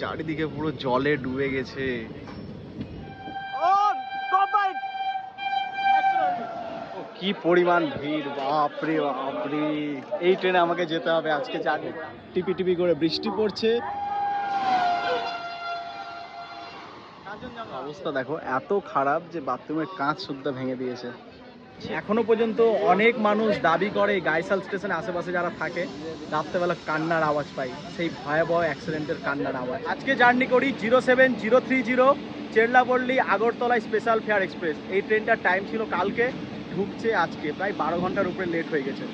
চারিদিকে পুরো জলে ডুবে গেছে। ও, কি পরিমাণ ভিড় বাপরে বাপরে। এই ট্রেনে আমাকে যেতে হবে আজকে জার্নি টিপি টিপি করে বৃষ্টি পড়ছে। অবস্থা দেখো এত খারাপ যে বাথরুমের কাঁচ সুদ্ধা ভেঙে দিয়েছে। এখনও পর্যন্ত অনেক মানুষ দাবি করে গাইসাল স্টেশনের আশেপাশে যারা থাকে, রাত্রেবেলা কান্নার আওয়াজ পাই। সেই ভয়াবহ অ্যাক্সিডেন্টের কান্নার আওয়াজ। আজকে জার্নি করি zero seven zero three zero Cherlapalli Agartala special fare express. এই ট্রেনটার টাইম ছিল কালকে, ঢুকছে আজকে, প্রায় বারো ঘণ্টার উপরে লেট হয়ে গেছে।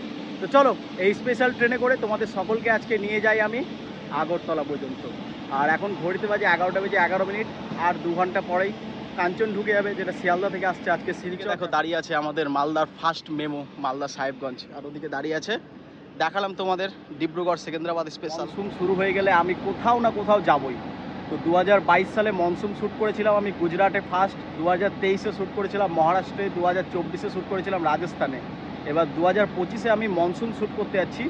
তো চলো, এই স্পেশাল ট্রেনে করে তোমাদের সকলকে আজকে নিয়ে যাই আমি আগরতলা পর্যন্ত। আর এখন ঘড়িতে বাজে এগারোটা বেজে এগারো মিনিট, আর দু ঘণ্টা পরেই কাঞ্চন ঢুকে যাবে যেটা শিয়ালদা থেকে আসছে আজকে সিরিজে দেখো দাঁড়িয়ে আছে আমাদের মালদার ফার্স্ট মেমো মালদা সাহেবগঞ্জ। আর ওদিকে দাঁড়িয়ে আছে দেখালাম তোমাদের ডিব্রুগড় সেকেন্দ্রাবাদ স্পেশাল মনসুন শুরু হয়ে গেলে আমি কোথাও না কোথাও যাবই। তো দু হাজার বাইশ সালে মনসুন শ্যুট করেছিলাম আমি গুজরাটে ফার্স্ট দু হাজার তেইশে শ্যুট করেছিলাম মহারাষ্ট্রে দু হাজার চব্বিশে শ্যুট করেছিলাম রাজস্থানে। এবার দু হাজার পঁচিশে আমি মনসুন শ্যুট করতে যাচ্ছি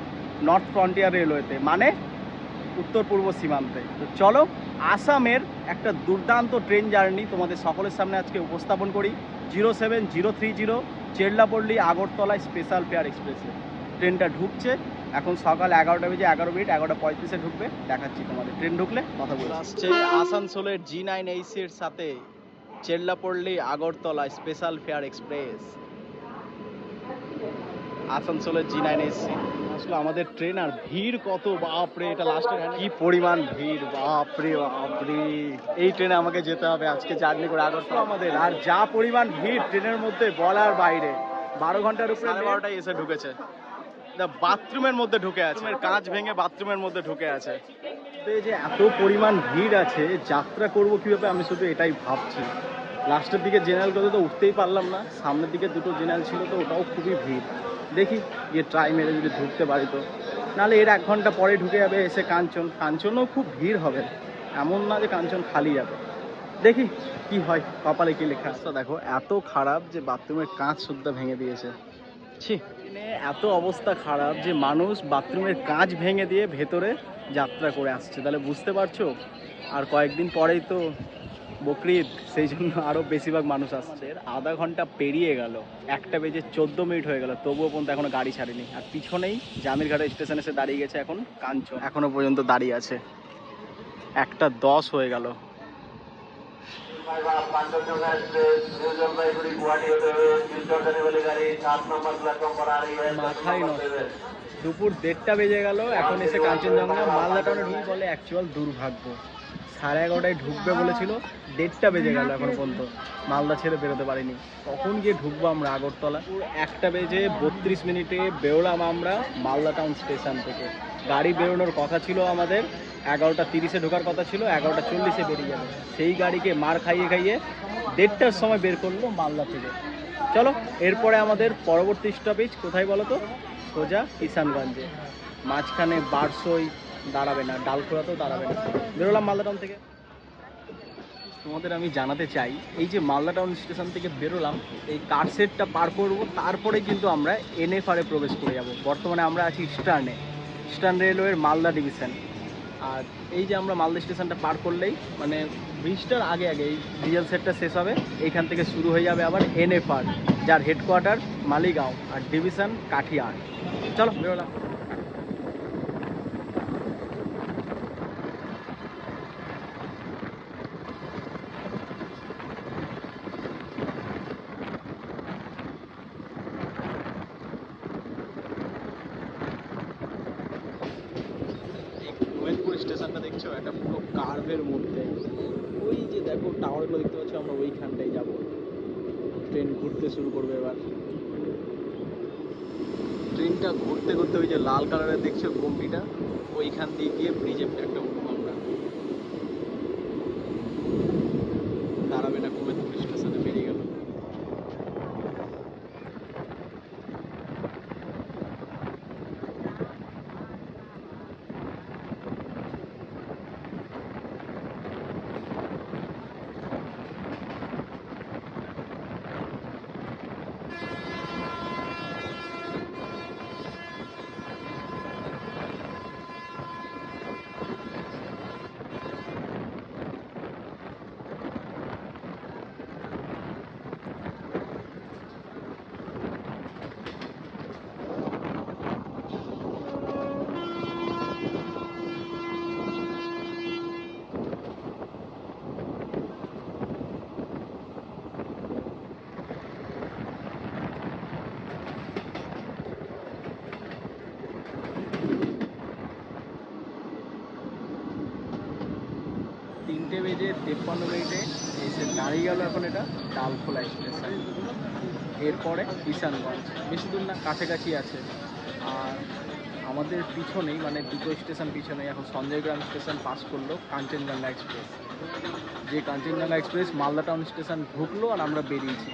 নর্থ ফ্রন্টিয়ার রেলওয়েতে মানে উত্তর পূর্ব সীমান্তে। তো চলো আসামের একটা দুর্দান্ত ট্রেন জার্নি তোমাদের সকলের সামনে আজকে উপস্থাপন করি। Zero seven, zero three zero Cherlapalli Agartala special fare এক্সপ্রেসে। ট্রেনটা ঢুকছে। এখন সকাল এগারোটা বেজে এগারো মিনিট, এগারোটা পঁয়ত্রিশে ঢুকবে। দেখাচ্ছি তোমাদের। ট্রেন ঢুকলে কথা বলে আসছে আসানসোলের জি নাইন এইসির সাথে Cherlapalli Agartala special fare express. আসানসোলের জি নাইন এসি আসলে আমাদের ট্রেন আর ভিড় কত বাপরে এটা লাস্টে কি পরিমাণ ভিড় বাপরে বাপরে। এই ট্রেনে আমাকে যেতে হবে আজকে জার্নি করে আগরতলা। আমাদের। আর যা পরিমাণ ভিড় ট্রেনের মধ্যে বলার বাইরে। বারো ঘণ্টার উপরে বারোটায় এসে ঢুকেছে। বাথরুমের মধ্যে ঢুকে আছে। কাঁচ ভেঙে বাথরুমের মধ্যে ঢুকে আছে। এই যে এত পরিমাণ ভিড় আছে যাত্রা করব কীভাবে আমি শুধু এটাই ভাবছি। লাস্টের দিকে জেনারেল কথা তো উঠতেই পারলাম না। সামনের দিকে দুটো জেনারেল ছিল তো ওটাও খুবই ভিড়। দেখি গিয়ে ট্রাই মেরে যদি ঢুকতে পারি তো। নাহলে এর এক ঘণ্টা পরে ঢুকে যাবে এসে কাঞ্চন। কাঞ্চনও খুব ভিড় হবে। এমন না যে কাঞ্চন খালি যাবে। দেখি কি হয় কপালে কি লেখা আছে। দেখো এত খারাপ যে বাথরুমের কাঁচ সুদ্ধা ভেঙে দিয়েছে। ছি। এত অবস্থা খারাপ যে মানুষ বাথরুমের কাঁচ ভেঙে দিয়ে ভেতরে যাত্রা করে আসছে। তাহলে বুঝতে পারছ? আর কয়েকদিন পরেই তো বকরিদ সেই জন্য আরও বেশিরভাগ মানুষ আসছে। আধা ঘণ্টা পেরিয়ে গেল একটা বেজে চোদ্দ মিনিট হয়ে গেল তবুও পর্যন্ত এখনও গাড়ি ছাড়েনি। আর পিছনেই জামিরঘাটা স্টেশন এসে দাঁড়িয়ে গেছে এখন কাঞ্চন। এখনও পর্যন্ত দাঁড়িয়ে আছে। একটা দশ হয়ে গেল। মাথায় নষ্ট। দুপুর দেড়টা বেজে গেল এখন এসে কাঞ্চনজঙ্ঘা মালদা টাউনে ঢুক বলে অ্যাকচুয়াল দুর্ভাগ্য। সাড়ে এগারোটায় ঢুকবে বলেছিল। দেড়টা বেজে গেল এখন পর্যন্ত। মালদা ছেড়ে বেরোতে পারিনি। কখন গিয়ে ঢুকবো আমরা আগরতলা? একটা বেজে বত্রিশ মিনিটে বেরোলাম আমরা মালদা টাউন স্টেশন থেকে। গাড়ি বেরোনোর কথা ছিল আমাদের। এগারোটা তিরিশে ঢোকার কথা ছিল, এগারোটা চল্লিশে বেরিয়ে যাবে সেই গাড়িকে মার খাইয়ে খাইয়ে দেড়টার সময় বের করল মালদা থেকে। চলো, এরপরে আমাদের পরবর্তী স্টপেজ কোথায় বলো তো সোজা কিষানগঞ্জে। মাঝখানে বারসই দাঁড়াবে না, ডালখোলাতেও দাঁড়াবে না। বেরোলাম মালদা টাউন থেকে। তোমাদের আমি জানাতে চাই, এই যে মালদা টাউন স্টেশন থেকে বেরোলাম, এই কার সেটটা পার করব, তারপরে কিন্তু আমরা এনএফআরে প্রবেশ করে যাব। বর্তমানে আমরা আছি ইস্টার্নে ইস্টার্ন রেলওয়ের মালদা ডিভিশন আর এই যে আমরা মালদা স্টেশনটা পার করলেই মানে ব্রিজটার আগে আগে এই ডিজেল সেটটা শেষ হবে এইখান থেকে শুরু হয়ে যাবে আবার এনএফআর যার হেডকোয়ার্টার মালিগাঁও, আর ডিভিশন কাঠিয়ার। চলো, বেরোলাম এই গোয়েলপুর স্টেশনটা দেখছ একটা পুরো কার্ভের মধ্যে ওই যে দেখো টাওয়ারগুলো দেখতে পাচ্ছ আমরা ওইখানটাই যাব ট্রেন ঘুরতে শুরু করবে এবার ঘুরতে ঘুরতে ওই যে লাল কালারের দেখছ গম্পিটা ওইখান দিয়ে গিয়ে ব্রিজে একটা তেপ্পান্ন মিনিটে এসে দাঁড়িয়ে গেল এখন এটা ডালখোলা স্টেশন। এরপরে কিষানগঞ্জ বেশি দূর না, কাছাকাছি আছে। আর আমাদের পিছনেই মানে দুটো স্টেশন পিছনেই এখন সঞ্জয়গ্রাম স্টেশন পাস করল কাঞ্চনজঙ্ঘা এক্সপ্রেস। যে Kanchenjunga express Malda town station ঢুকলো আর আমরা বেরিয়েছি।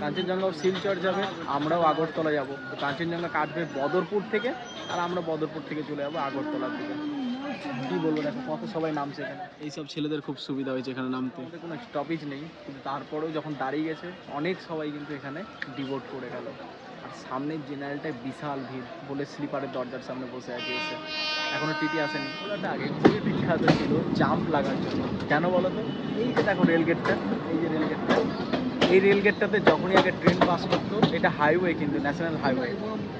কাঞ্চনজঙ্ঘাও শিলচর যাবে, আমরাও আগরতলা যাব। তো কাঞ্চনজঙ্ঘা কাটবে বদরপুর থেকে, আর আমরা বদরপুর থেকে চলে যাব আগরতলার দিকে। কি বলব দেখো কত সবাই নামছে এখানে। এইসব ছেলেদের খুব সুবিধা হয়েছে এখানে নামতে। কোনো স্টপেজ নেই কিন্তু তারপরেও যখন দাঁড়িয়ে গেছে অনেক সবাই কিন্তু এখানে ডিভোট করে গেল। আর সামনের জেনারেলটায় বিশাল ভিড় বলে স্লিপারের দরজার সামনে বসে আছে এসে। এখনও টিটি আসেনি। ওটা আগে খুবই বিখ্যাত ছিল জাম্প লাগার জন্য। কেন বলো তো? এই যে দেখো রেলগেটটা এই যে রেলগেটটা এই রেলগেটটাতে যখনই আগে ট্রেন পাস করতো এটা হাইওয়ে কিন্তু ন্যাশনাল হাইওয়ে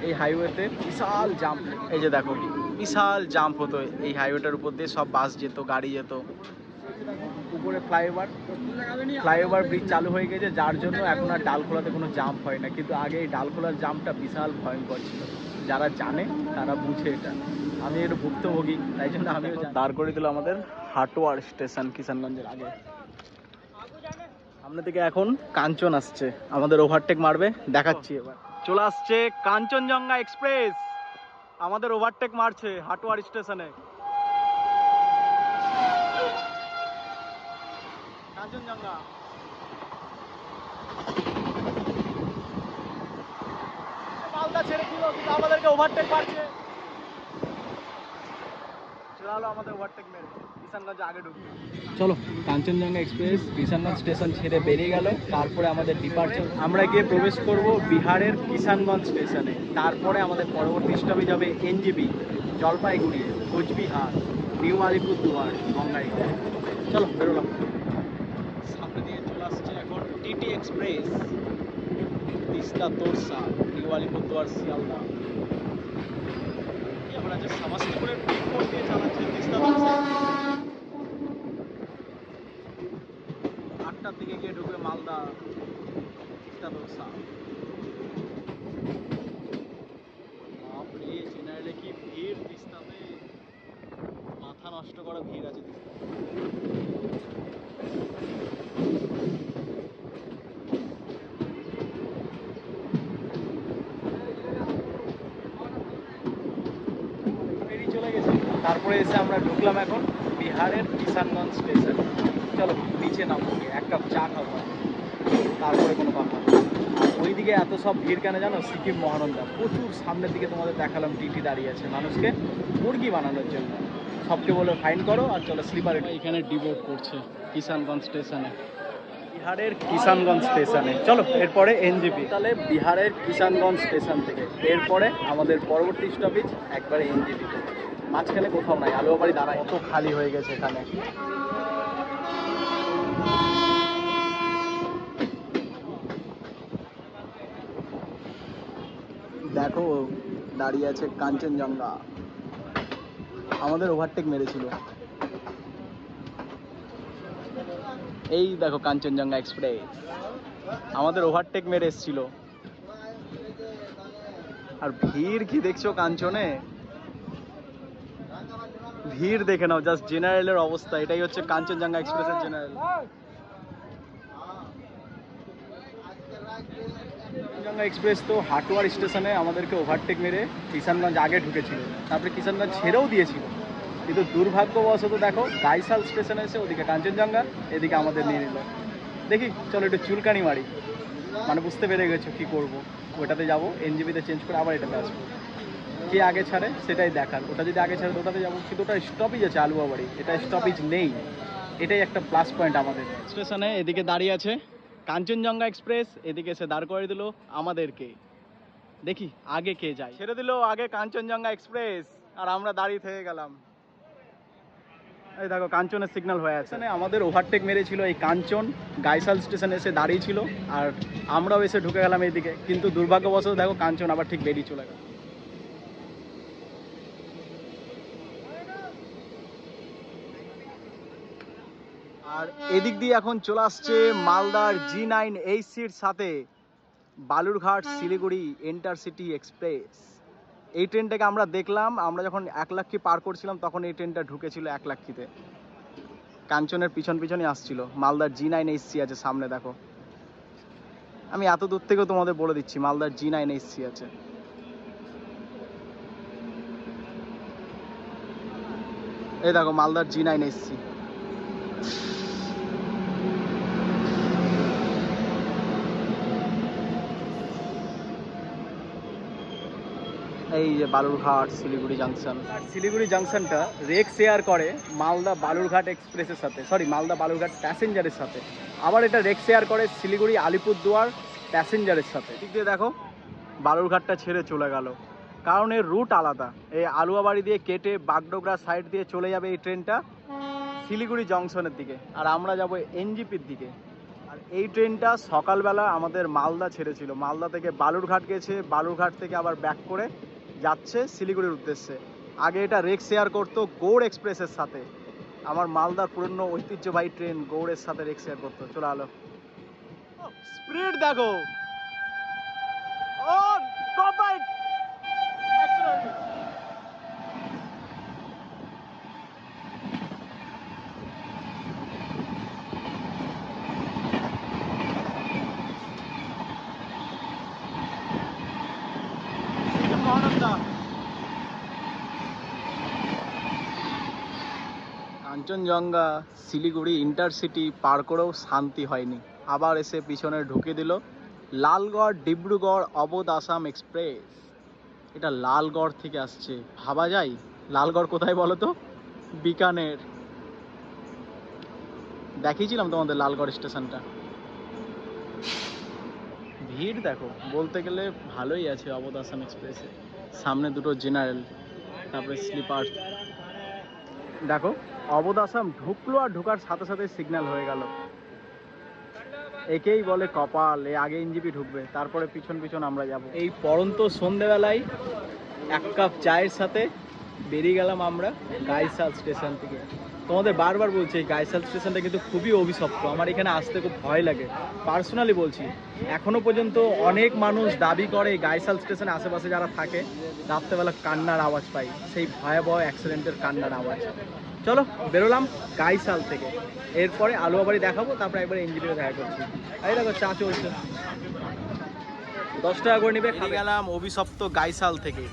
এই হাইওয়েতে বিশাল জাম্প এই যে দেখো বিশাল জাম্প হতো এই হাইওয়েটার উপর দিয়ে সব বাস যেত গাড়ি যেত। উপরে ফ্লাইওভার ফ্লাইওভার ব্রিজ চালু হয়ে গেছে যার জন্য এখন আর ডালখোলাতে কোনো জাম্প হয় না। কিন্তু আগে এই ডালখোলার জাম্পটা বিশাল ভয়ঙ্কর ছিল। যারা জানে তারা বুঝে এটা। আমি একটু ভুক্তভোগী তাই জন্য আমি দাঁড় করে দিল আমাদের হাটোয়ার স্টেশন কিষানগঞ্জের আগে। সামনে থেকে এখন কাঞ্চন আসছে। আমাদের ওভারটেক মারবে দেখাচ্ছি এবার। চলে আসছে কাঞ্চনজঙ্ঘা এক্সপ্রেস। আমাদের ওভারটেক মারছে হাটোয়ার স্টেশনে। কাঞ্চনজঙ্ঘা। মালদা ছেড়ে দিল কিন্তু আমাদেরকে ওভারটেক মারছে। হলো আমাদের ওভারটেক মেরে কিষানগঞ্জ আগে ঢুকবে চলো, কাঞ্চনজঙ্ঘা এক্সপ্রেস কিষানগঞ্জ স্টেশন ছেড়ে বেরিয়ে গেল। তারপরে আমাদের ডিপার্চার আমরা গিয়ে প্রবেশ করব বিহারের কিষানগঞ্জ স্টেশনে তারপরে আমাদের পরবর্তী স্টপেজ হবে এনজিবি জলপাইগুড়ি, কোচবিহার, নিউ আলিপুরদুয়ার বঙ্গাইগাঁও চলো, বেরোলাম। সামনে দিয়ে চলে আসছে এখন TT express Teesta Torsa, new Alipurduar Sealdah. আমরা যে সমস্তিপুরের দিয়ে চালাচ্ছে তিস্তা আটটার দিকে গিয়ে ঢুকবে মালদা তিস্তা তোরসা বাপরে জেনারেলে কি ভিড় তিস্তাতে মাথা নষ্ট করা ভিড় আছে তিস্তাতে বেরিয়ে চলে গেছি তারপরে এসে আমরা ঢুকলাম এখন বিহারের কিষানগঞ্জ স্টেশন। চলো নিচে নামবো এক কাপ চা খাব। তারপরে কোনো কথা ওইদিকে এত সব ভিড় কেন জানো? সিকিম মহানন্দা। প্রচুর সামনের দিকে তোমাদের দেখালাম টিটি দাঁড়িয়ে আছে মানুষকে মুরগি বানানোর জন্য। সবকে বলে ফাইন করো আর চলো স্লিপারে এখানে ডিভোট করছে কিষানগঞ্জ স্টেশনে। বিহারের কিষানগঞ্জ স্টেশনে। চলো এরপরে এনজিপি। তাহলে বিহারের কিষানগঞ্জ স্টেশন থেকে। এরপরে আমাদের পরবর্তী স্টপেজ একবারে এনজিপি মাঝখানে কোথাও নাই আলুয়া বাড়ি দাঁড়ায়। কত খালি হয়ে গেছে এখানে। দেখো, দাঁড়িয়ে আছে কাঞ্চনজঙ্ঘা। আমাদের ওভারটেক মেরেছিল। এই দেখো কাঞ্চনজঙ্ঘা এক্সপ্রেস আমাদের ওভারটেক মেরে এসছিল। আর ভিড় কি দেখছ কাঞ্চনে? ভিড় দেখে নাও জাস্ট জেনারেলের অবস্থা, এটাই হচ্ছে কাঞ্চনজঙ্ঘা এক্সপ্রেসের জেনারেল কাঞ্চনজঙ্ঘা এক্সপ্রেস তো হাটুয়ার স্টেশনে আমাদেরকে ওভারটেক মেরে কিষানগঞ্জ আগে ঢুকেছিল। তারপরে কিষানগঞ্জ ছেড়েও দিয়েছিল। কিন্তু দুর্ভাগ্যবশত দেখো গাইসাল স্টেশনে এসে ওদিকে কাঞ্চনজঙ্ঘা, এদিকে আমাদের নিয়ে নিল। দেখি, চলো একটু চুলকানি মারি। মানে বুঝতে পেরে গেছো কি করব। ওটাতে যাব এনজিবিতে চেঞ্জ করে আবার এটাতে আসব। কে আগে ছাড়ে সেটাই দেখার। ওটা যদি আগে ছাড়ে ওটাতে যাব কিন্তু ওটা স্টপেজ আছে আলুয়া বাড়ি এটা স্টপেজ নেই। এটাই একটা প্লাস পয়েন্ট আমাদের। স্টেশনে এদিকে দাঁড়িয়ে আছে কাঞ্চনজঙ্ঘা এক্সপ্রেস এদিকে এসে দাঁড় করে দিল আমাদেরকে। দেখি আগে কে যায়। ছেড়ে দিল আগে কাঞ্চনজঙ্ঘা এক্সপ্রেস আর আমরা দাঁড়িয়ে থেকে গেলাম। এই দেখো কাঞ্চনের সিগন্যাল হয়ে আছে। আমাদের ওভারটেক মেরেছিল এই কাঞ্চন গাইসাল স্টেশনে এসে দাঁড়িয়ে ছিল আর আমরাও এসে ঢুকে গেলাম এইদিকে। কিন্তু দুর্ভাগ্যবশত দেখো কাঞ্চন আবার ঠিক বেরিয়ে চলে গেল। আর এদিক দিয়ে এখন চলে আসছে মালদার জি নাইন এইচসির সাথে বালুরঘাট শিলিগুড়ি ইন্টারসিটি এক্সপ্রেস। এই ট্রেনটাকে আমরা দেখলাম, আমরা যখন এক লাক্ষি পার করছিলাম, তখন এই ট্রেনটা ঢুকেছিল এক লাক্ষিতে। কাঞ্চনের পিছন পিছনই আসছিল, মালদার জি নাইন এসসি আছে সামনে, দেখো। আমি এত দূর থেকেও তোমাদের বলে দিচ্ছি, মালদার জি নাইন এসসি আছে। এই দেখো, মালদার জি নাইন এসসি এই যে বালুরঘাট শিলিগুড়ি জাংশন আর শিলিগুড়ি জাংশনটা রেক শেয়ার করে মালদা বালুরঘাট এক্সপ্রেসের সাথে। সরি মালদা বালুরঘাট প্যাসেঞ্জারের সাথে। আবার এটা রেক শেয়ার করে শিলিগুড়ি আলিপুরদুয়ার প্যাসেঞ্জারের সাথে। দিক দিয়ে দেখো বালুরঘাটটা ছেড়ে চলে গেল। কারণ এর রুট আলাদা। এই আলুয়াবাড়ি দিয়ে কেটে বাগডোগরা সাইড দিয়ে চলে যাবে এই ট্রেনটা শিলিগুড়ি জংশনের দিকে। আর আমরা যাব এনজিপির দিকে। আর এই ট্রেনটা সকালবেলা আমাদের মালদা ছেড়েছিল। মালদা থেকে বালুরঘাট গেছে বালুরঘাট থেকে আবার ব্যাক করে যাচ্ছে শিলিগুড়ির উদ্দেশ্যে। আগে এটা রেক শেয়ার করতো গৌড় এক্সপ্রেসের সাথে। আমার মালদার পুরনো ঐতিহ্যবাহী ট্রেন গৌড়ের সাথে রেক শেয়ার করতো। চলে, আলো। স্প্রিড দেখো। ও top right Mahananda Kanchenjunga Siliguri intercity পার করেও শান্তি হয়নি। আবার এসে পিছনে ঢুকে দিল লালগড় ডিব্রুগড় অবধ আসাম এক্সপ্রেস। এটা লালগড় থেকে আসছে। ভাবা যায়? লালগড় কোথায় বলো তো? বিকানের। দেখিয়েছিলাম তোমাদের লালগড় স্টেশনটা। ভিড় দেখো, বলতে গেলে ভালোই আছে অবধ আসাম এক্সপ্রেসে। সামনে দুটো জেনারেল, তারপরে স্লিপার। দেখো অবোধ আসাম ঢুকলো আর ঢোকার সাথে সাথে সিগন্যাল হয়ে গেল। একেই বলে কপাল, এ আগে এনজিপি ঢুকবে, তারপরে পিছন পিছন আমরা যাব। এই পরন্ত সন্ধেবেলায় এক কাপ চায়ের সাথে বেরিয়ে গেলাম আমরা গাইসাল স্টেশন থেকে। তোমাদের বারবার বলছি, এই গাইসাল স্টেশনটা কিন্তু খুবই অভিশপ্ত। আমার এখানে আসতে খুব ভয় লাগে। পার্সোনালি বলছি, এখনও পর্যন্ত অনেক মানুষ দাবি করে গাইসাল স্টেশনে আশেপাশে যারা থাকে, রাত্রেবেলা কান্নার আওয়াজ পাই। সেই ভয়াবহ অ্যাক্সিডেন্টের কান্নার আওয়াজ। চলো, বেরোলাম গাইসাল থেকে। এরপরে আলুয়াবাড়ি দেখাবো, তারপরে একবার এনজিপিতে দেখা করছি। এই দেখো, চা চলছে। দশ টাকা করে নেবে গেলাম অভিশপ্ত গাইসাল থেকে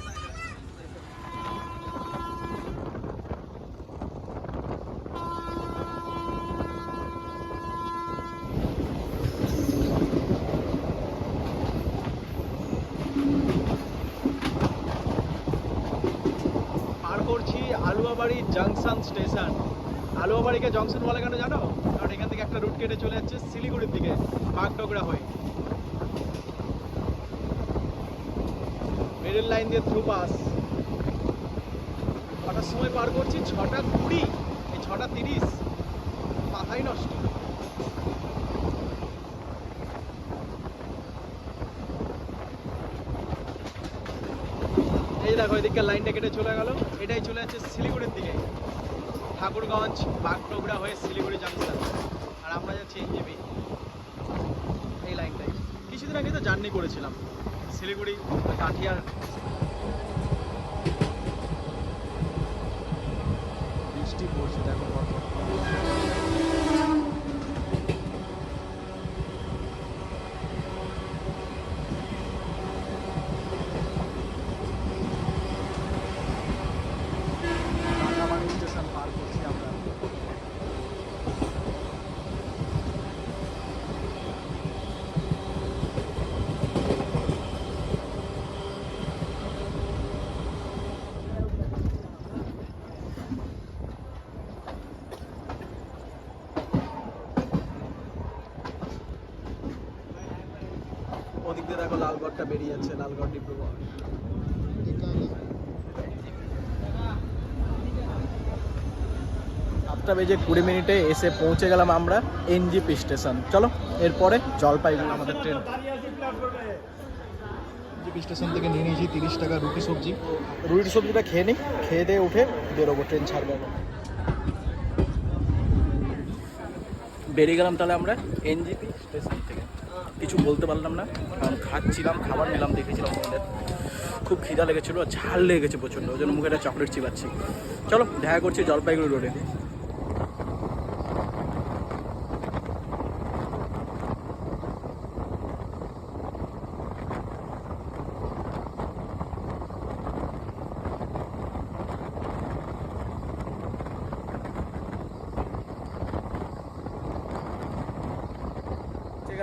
পার করছি আলুয়াবাড়ি জাংশন স্টেশন আলুয়াবাড়িকে জংশন বলে কেন জানো? কারণ এখান থেকে একটা রুট কেটে চলে যাচ্ছে শিলিগুড়ির দিকে, বাগডোগরা হয়ে। মিডল লাইন দিয়ে থ্রু পাস কটার সময় পার করছি, ছটা কুড়ি, এই ছটা তিরিশ। মাথাই নষ্ট। এই দেখো, এদিককার লাইনটা কেটে চলে গেল। এটাই চলে যাচ্ছে শিলিগুড়ির দিকে। ঠাকুরগঞ্জ, বাগডোগরা হয়ে শিলিগুড়ি জাংশন আর আমরা যাচ্ছি এনজেপি এই লাইনটাই কিছুদিন আগে তো জার্নি করেছিলাম। শিলিগুড়ি, কাঠিয়ার বৃষ্টি পড়ছে দেখো কত রাঙামাটি স্টেশন পার করছি আমরা দেখো লালগড়টা বেরিয়ে যাচ্ছে লালগড় ডিব্রুগড় সাতটা বেজে কুড়ি মিনিটে এসে পৌঁছে গেলাম আমরা এনজিপি স্টেশন। চলো এরপরে জলপাইগুড়ি আমাদের ট্রেন। এনজিপি স্টেশন থেকে নিয়ে নিয়েছি তিরিশ টাকা রুটি সবজি। রুটি সবজিটা খেয়ে নিই খেয়ে দিয়ে উঠে বেরোবো ট্রেন ছাড়বে বেরিয়ে গেলাম তাহলে আমরা এনজিপি স্টেশন থেকে। কিছু বলতে পারলাম না। কারণ খাচ্ছিলাম, খাবার নিলাম, দেখেছিলাম আমাদের খুব খিদা লেগেছিলো, ঝাল লেগেছে প্রচণ্ড, ওই জন্য মুখে একটা চকলেট চিবাচ্ছি। চলো, দেখা করছি জলপাইগুড়ি রোডে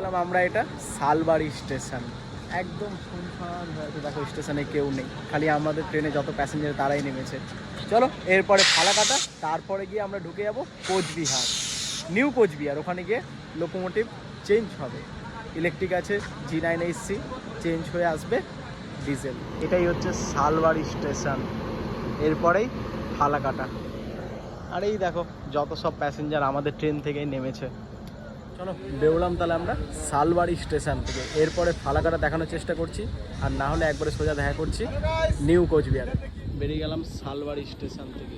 গেলাম আমরা এটা। শালবাড়ি স্টেশন। একদম শুনশান হয়েছে দেখো স্টেশনে কেউ নেই। খালি আমাদের ট্রেনে যত প্যাসেঞ্জার তারাই নেমেছে। চলো এরপরে ফালাকাটা তারপরে গিয়ে আমরা ঢুকে যাব কোচবিহার। নিউ কোচবিহার ওখানে গিয়ে লোকোমোটিভ চেঞ্জ হবে। ইলেকট্রিক আছে জি নাইন এইচসি চেঞ্জ হয়ে আসবে ডিজেল এটাই হচ্ছে শালবাড়ি স্টেশন। এরপরেই ফালাকাটা। আর এই দেখো যত সব প্যাসেঞ্জার আমাদের ট্রেন থেকেই নেমেছে। চলো, বেরোলাম তাহলে আমরা শালবাড়ি স্টেশন থেকে। এরপরে ফালাকাটা দেখানোর চেষ্টা করছি, আর না হলে একবারে সোজা দেখা করছি নিউ কোচবিহার। বেরিয়ে গেলাম শালবাড়ি স্টেশন থেকে।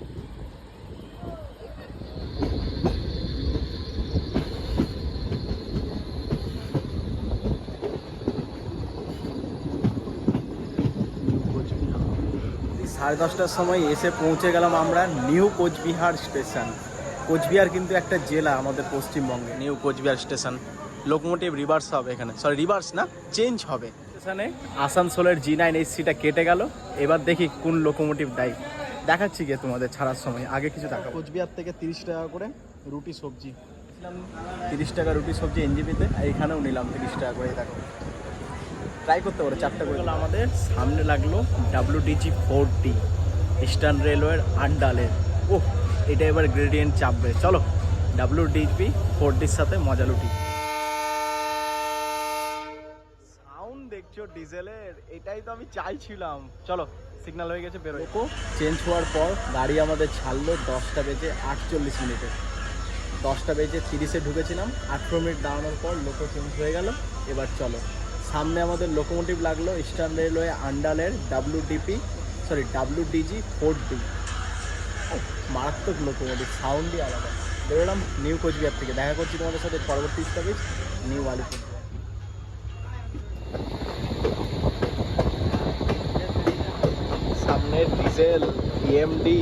সাড়ে দশটার সময় এসে পৌঁছে গেলাম আমরা নিউ কোচবিহার স্টেশন। কোচবিহার কিন্তু একটা জেলা আমাদের পশ্চিমবঙ্গে। New Cooch Behar station locomotive reverse হবে এখানে। সরি রিভার্স না চেঞ্জ হবে। স্টেশনে আসানসোলের জি নাইন এইচসিটা কেটে গেল এবার দেখি কোন লোকোমোটিভ দেয়। দেখাচ্ছি গিয়ে তোমাদের ছাড়ার সময় আগে কিছু টাকা কোচবিহার থেকে তিরিশ টাকা করে রুটি সবজি। তিরিশ টাকা রুটি সবজি এনজিপিতে আর এখানেও নিলাম তিরিশ টাকা করে দেখো। ট্রাই করতে পারো চারটা করে। আমাদের সামনে লাগল ডাব্লিউডিজি ফোর ডি ইস্টার্ন রেলওয়ের আন্ডালের ও এটা এবার গ্রেডিয়েন্ট চাপবে। চলো ডাব্লিউডিপি ফোর ডির সাথে মজা লুটি। সাউন্ড দেখছ ডিজেলের এটাই তো আমি চাইছিলাম। চলো সিগন্যাল হয়ে গেছে বেরোয় চেঞ্জ হওয়ার পর গাড়ি আমাদের ছাড়লো দশটা বেজে আটচল্লিশ মিনিটে। দশটা বেজে তিরিশে ঢুকেছিলাম আঠেরো মিনিট দাঁড়ানোর পর লোকো চেঞ্জ হয়ে গেল। এবার চলো সামনে আমাদের লোকোমোটিভ লাগল eastern railway আন্ডালের WDP sorry WDG four D মারাত্মক লোকোমোটিভ সাউন্ডই আলাদা। বেরোলাম নিউ কোচবিহার থেকে। দেখা করছি তোমাদের সাথে পরবর্তী স্টপেজ নিউ আলিপুর সামনের ডিজেল ইএমডি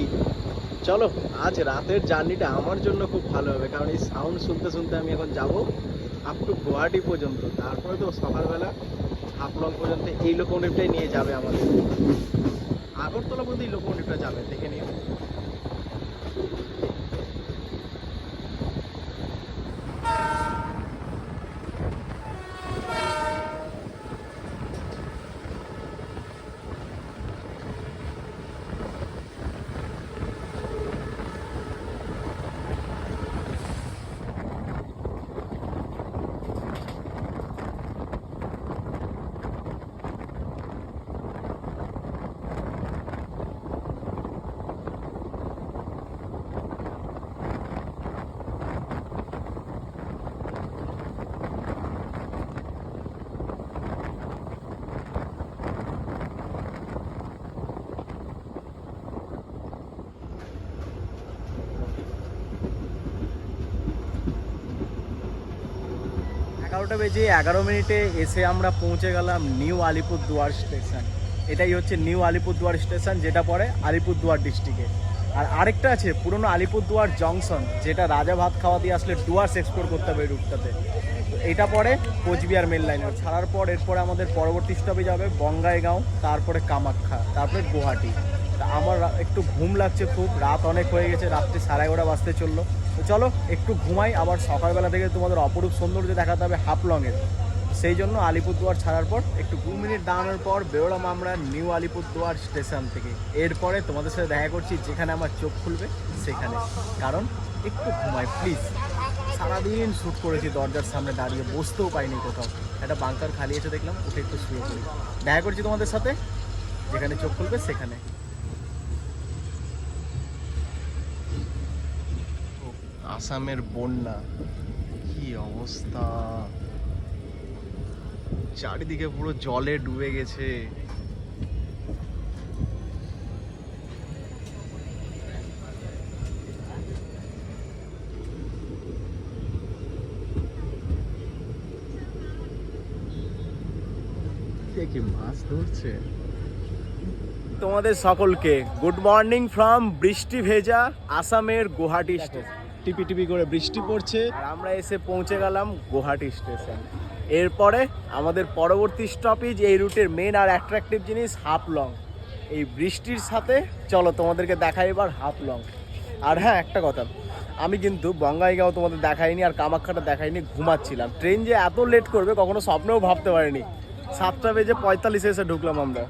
চলো, আজ রাতের জার্নিটা আমার জন্য খুব ভালো হবে, কারণ এই সাউন্ড শুনতে শুনতে আমি এখন যাব আপ টু গুয়াহাটি পর্যন্ত। তারপরে তো সকালবেলা হাফলং পর্যন্ত এই লোকোমোটিভটাই নিয়ে যাবে আমাদের। আগরতলা পর্যন্ত এই লোকোমোটিভটা যাবে, দেখে নিও। এগারোটা বেজে এগারো মিনিটে এসে আমরা পৌঁছে গেলাম নিউ আলিপুরদুয়ার স্টেশন। এটাই হচ্ছে নিউ আলিপুরদুয়ার স্টেশন, যেটা পড়ে আলিপুরদুয়ার ডিস্ট্রিক্টে। আর আরেকটা আছে, পুরনো আলিপুরদুয়ার জংশন, যেটা রাজা ভাত খাওয়া দিয়ে আসলে ডুয়ার্স এক্সপ্লোর করতে হবে রুটটাতে তো এটা পরে কোচবিহার মেল লাইনের ছাড়ার পর এরপরে আমাদের পরবর্তী স্টপে যাবে বঙ্গাইগাঁও, তারপরে কামাখ্যা, তারপরে গুয়াহাটি। আমার একটু ঘুম লাগছে খুব, রাত অনেক হয়ে গেছে, রাত্রি সাড়ে এগারোটা বাজতে চলল। চলো, একটু ঘুমাই, আবার সকালবেলা থেকে তোমাদের অপরূপ সৌন্দর্য দেখাতে হবে হাফলংয়ের সেই জন্য আলিপুরদুয়ার ছাড়ার পর একটু দু মিনিট দাঁড়ানোর পর বেরোলাম আমরা নিউ আলিপুরদুয়ার স্টেশন থেকে। এরপরে তোমাদের সাথে দেখা করছি যেখানে আমার চোখ খুলবে, সেখানে। কারণ একটু ঘুমাই প্লিজ সারাদিন শ্যুট করেছি দরজার সামনে দাঁড়িয়ে, বসতেও পাইনি কোথাও। একটা বাংকার খালি এসে দেখলাম, উঠে একটু শুয়ে পড়ি। দেখা করছি তোমাদের সাথে, যেখানে চোখ খুলবে, সেখানে। আসামের বন্যা। কি অবস্থা? চারিদিকে পুরো জলে ডুবে গেছে। মাছ ধরছে? তোমাদের সকলকে গুড মর্নিং ফ্রম বৃষ্টি ভেজা আসামের গুয়াহাটি স্টেশন। টিপি টিপি করে বৃষ্টি পড়ছে। আর আমরা এসে পৌঁছে গেলাম গুয়াহাটি স্টেশন। এরপরে আমাদের পরবর্তী স্টপেজ এই রুটের মেন আর অ্যাট্রাকটিভ জিনিস হাফলং। এই বৃষ্টির সাথে, চলো তোমাদেরকে দেখাই এবার হাফলং। আর হ্যাঁ একটা কথা, আমি কিন্তু বঙ্গাইগাঁও তোমাদের দেখাইনি আর কামাখ্যাটা দেখাইনি, ঘুমাচ্ছিলাম। ট্রেন যে এত লেট করবে, কখনো স্বপ্নেও ভাবতে পারিনি। সাতটা বেজে পঁয়তাল্লিশে এসে ঢুকলাম আমরা।